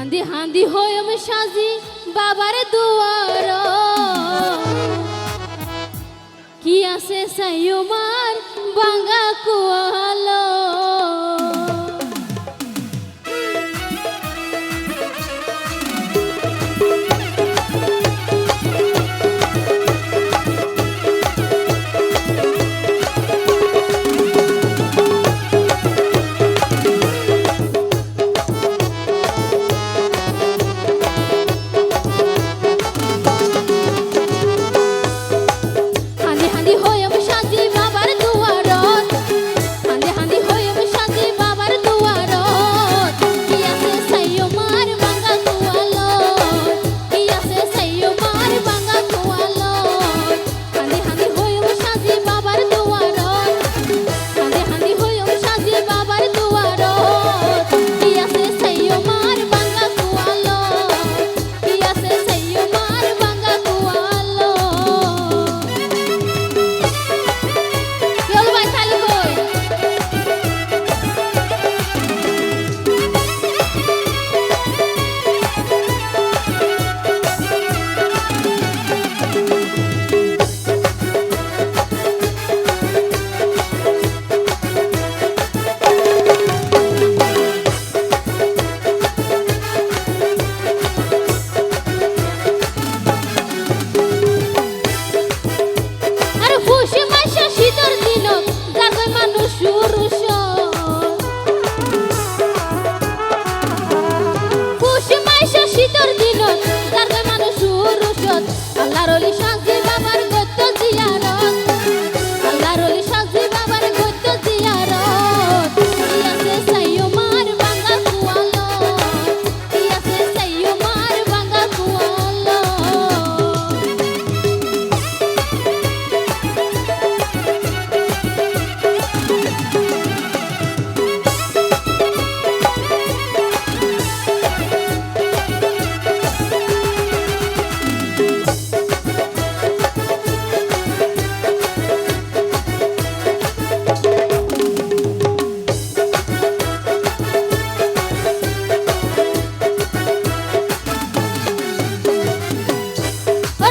হাঁদি হাঁদি হইম সাজি বাবার দুয়ার। কি আছে সাইমার বাঙ্গা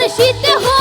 বেশিতে হয়